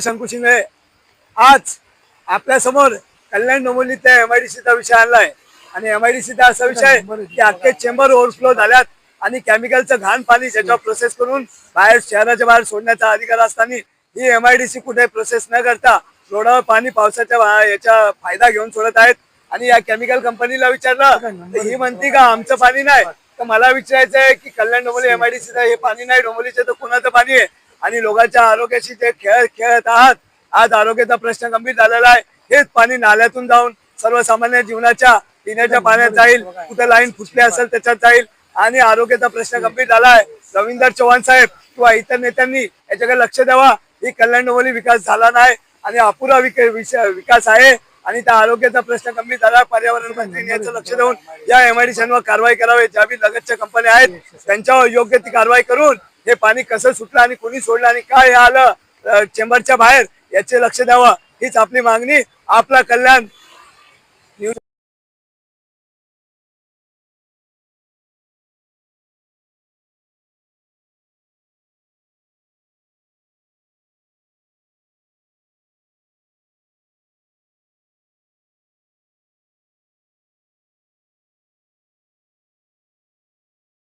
शंकू शिंदे आज आपल्यासमोर कल्याण डोंबिवलीत त्या एम आय डी सीचा विषय आणलाय. आणि एम आय डी सीचा असा विषय की अख्खे चेंबर ओव्हरफ्लो झाल्यात आणि केमिकलचं घाण पाणी त्याच्यावर प्रोसेस करून बाहेर शहराच्या बाहेर सोडण्याचा अधिकार असताना ही एम आय डी सी कुठे प्रोसेस न करता रोडावर पाणी पावसाच्या याचा फायदा घेऊन सोडत आहेत. आणि या केमिकल कंपनीला विचारलं तर ही म्हणती का आमचं पाणी नाही? तर मला विचारायचं आहे की Kalyan Dombivli M I D सीचं हे पाणी नाही डोंबिवलीचं तर कुणाचं पाणी आहे? आणि लोकांच्या आरोग्याशी जे खेळ खेळत आहात आज आरोग्याचा प्रश्न गंभीर झालेला आहे. हेच पाणी नाल्यातून जाऊन सर्वसामान्य जीवनाच्या पिण्याच्या पाण्यात जाईल. कुठे लाईन फुटली असेल त्याच्यात जाईल. आणि आरोग्याचा प्रश्न गंभीर झाला आहे. रवींद्र चव्हाण साहेब किंवा इतर नेत्यांनी याच्याकडे लक्ष द्यावा. ही कल्याण डोंबिवली विकास झाला नाही आणि अपुरा विकास आहे. आणि त्या आरोग्याचा प्रश्न गंभीर झाला पर्यावरण मंत्र्यांनी याचं लक्ष देऊन या एमआयडीसीवर कारवाई करावी. ज्या बी लगतच्या कंपन्या आहेत त्यांच्यावर योग्य ती कारवाई करून हे पाणी कसं सुटलं आणि कोणी सोडलं आणि काय हे आलं चेंबरच्या बाहेर याचे लक्ष द्यावं हीच आपली मागणी. आपला कल्याण